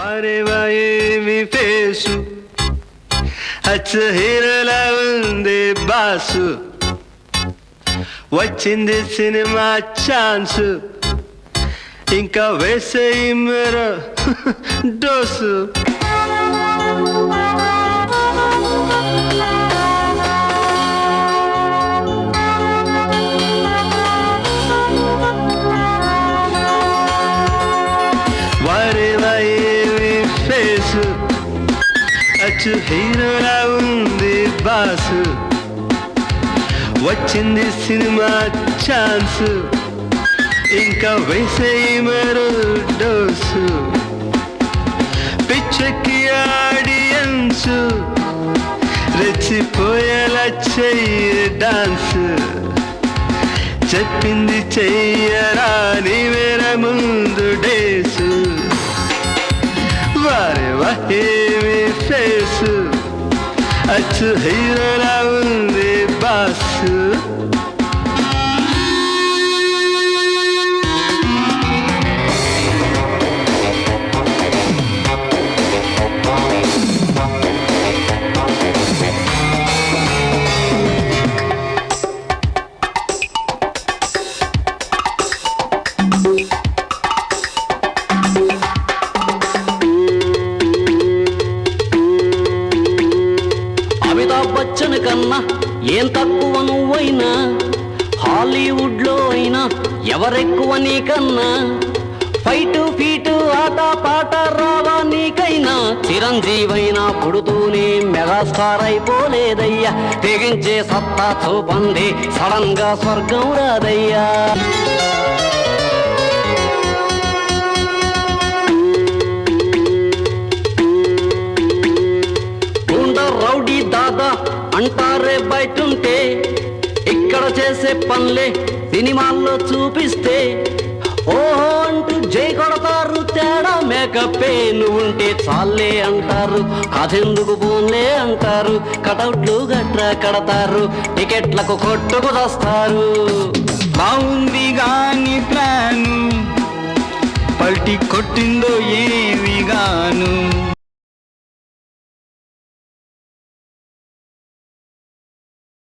వారేవా ఏమి ఫేసు అచ్చ హీరోలా ఉంది బాసు వచ్చింది సినిమా ఛాన్స్ ఇంకా వేసేయి మీరు డోసు బాసు. అచ్చు హీరోలా ఉంది బాసు. వచ్చింది సినిమా ఛాన్స్. ఇంకా వేసేయి మరో డోసు. పిచ్చకి ఆడియన్స్. రెచ్చిపోయేలా చెయ్యి డాన్స్. చెప్పింది చెయ్యరా నీ వేర ముందు డేసు. వారే వాహేమి ఫేసు అచ్చు హీరోలా అమితాబ్ బచ్చన్ కన్నా ఏం తక్కువ నువ్వైనా? హాలీవుడ్లో అయినా ఎవరెక్కువ నీకన్నా? ఫైటు ఫీటు ఆట పాట రావా నీకైనా? చిరంజీవైనా పుడుతూనే మెగాస్టార్ అయిపోలేదయ్యా. తెగించే సత్తా చూపంది సడన్గా స్వర్గం రాదయ్యా. బయటుంటే ఇక్కడ చేసే పనులే సినిమాల్లో చూపిస్తే. ఓహో అంటూ జై కొడతారు తేడా మేకప్పే నువ్వుంటే చాలే అంటారు. అదెందుకు బోన్లే అంటారు కటౌట్లు గట్రా కడతారు టికెట్లకు కొట్టుకు వస్తారు బాగుంది గాని ప్లాను పల్టి కొట్టిందో ఏమి గాను.